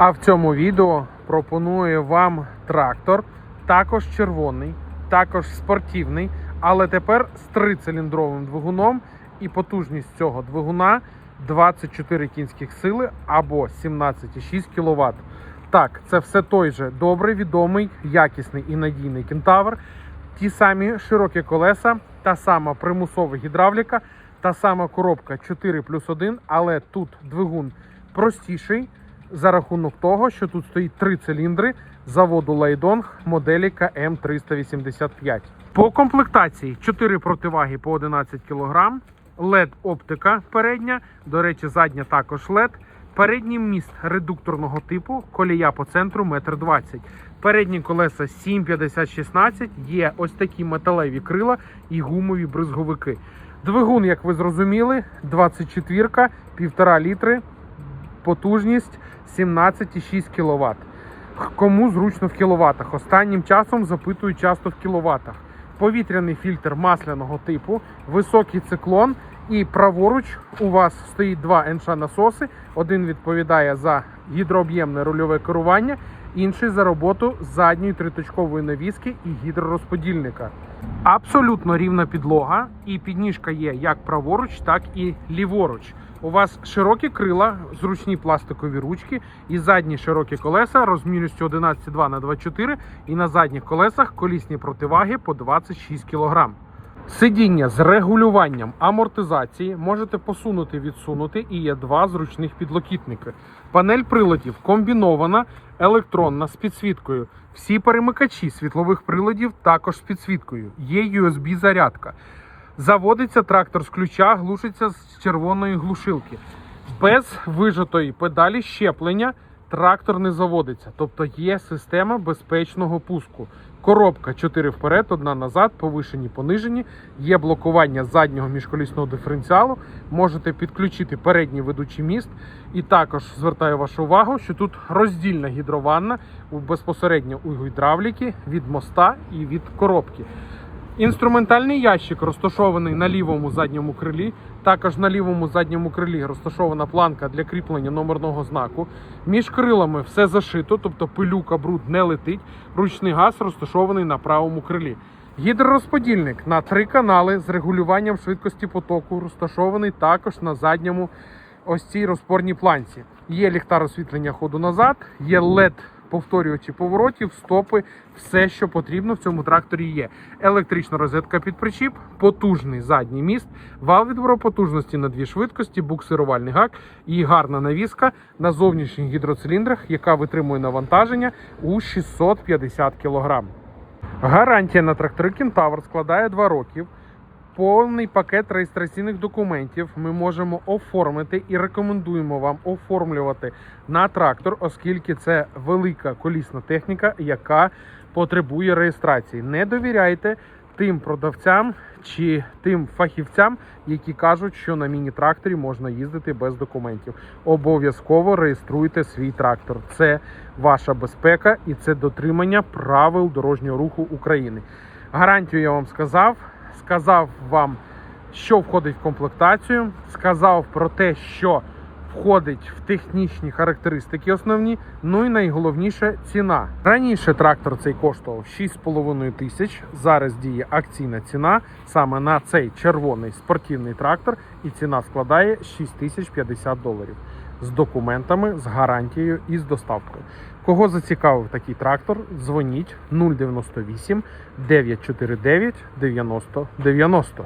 А в цьому відео пропоную вам трактор, також червоний, також спортивний, але тепер з трициліндровим двигуном і потужність цього двигуна 24 кінських сили або 17,6 кВт. Так, це все той же добрий, відомий, якісний і надійний кентавр. Ті самі широкі колеса, та сама примусова гідравліка, та сама коробка 4 плюс 1, але тут двигун простіший за рахунок того, що тут стоїть три циліндри заводу Лайдонг моделі КМ385. По комплектації 4 противаги по 11 кг, LED оптика передня, до речі, задня також LED. Передній міст редукторного типу, колія по центру 1,20 м. Передні колеса 750-16, є ось такі металеві крила і гумові бризговики. Двигун, як ви зрозуміли, 24, 1,5 літри, потужність 17,6 кВт. Кому зручно в кіловатах? Останнім часом запитують часто в кіловатах. Повітряний фільтр масляного типу, високий циклон, і праворуч у вас стоїть два НШ насоси. Один відповідає за гідрооб'ємне рульове керування, інший за роботу задньої триточкової навіски і гідророзподільника. Абсолютно рівна підлога, і підніжка є як праворуч, так і ліворуч. У вас широкі крила, зручні пластикові ручки і задні широкі колеса розмірністю 11,2 на 24 і на задніх колесах колісні противаги по 26 кг. Сидіння з регулюванням амортизації можете посунути, відсунути, і є два зручних підлокітники. Панель приладів комбінована, електронна з підсвіткою. Всі перемикачі світлових приладів також з підсвіткою. Є USB-зарядка. Заводиться трактор з ключа, глушиться з червоної глушилки. Без вижатої педалі щеплення трактор не заводиться, тобто є система безпечного пуску. Коробка 4 вперед, одна назад, повишені, понижені. Є блокування заднього міжколісного диференціалу. Можете підключити передній ведучий міст. І також звертаю вашу увагу, що тут роздільна гідрованна безпосередньо у гідравліки від моста і від коробки. Інструментальний ящик розташований на лівому задньому крилі. Також на лівому задньому крилі розташована планка для кріплення номерного знаку. Між крилами все зашито, тобто пилюка, бруд не летить. Ручний газ розташований на правому крилі. Гідророзподільник на три канали з регулюванням швидкості потоку розташований також на задньому ось цій розпорній планці. Є ліхтар освітлення ходу назад, є LED повторювачі поворотів, стопи, все, що потрібно в цьому тракторі є. Електрична розетка під причіп, потужний задній міст, вал відбору потужності на дві швидкості, буксирувальний гак і гарна навіска на зовнішніх гідроциліндрах, яка витримує навантаження у 650 кг. Гарантія на трактори Кентавр складає 2 роки. Повний пакет реєстраційних документів ми можемо оформити і рекомендуємо вам оформлювати на трактор, оскільки це велика колісна техніка, яка потребує реєстрації. Не довіряйте тим продавцям чи тим фахівцям, які кажуть, що на міні-тракторі можна їздити без документів. Обов'язково реєструйте свій трактор. Це ваша безпека і це дотримання правил дорожнього руху України. Гарантію я вам сказав. Сказав вам, що входить в комплектацію, сказав про те, що входить в технічні характеристики основні. Ну і найголовніше ціна. Раніше трактор цей коштував 6,5 тисяч. Зараз діє акційна ціна саме на цей червоний спортивний трактор, і ціна складає 6 тисяч 50 доларів з документами, з гарантією і з доставкою. Кого зацікавив такий трактор, дзвоніть 098 949 90 90.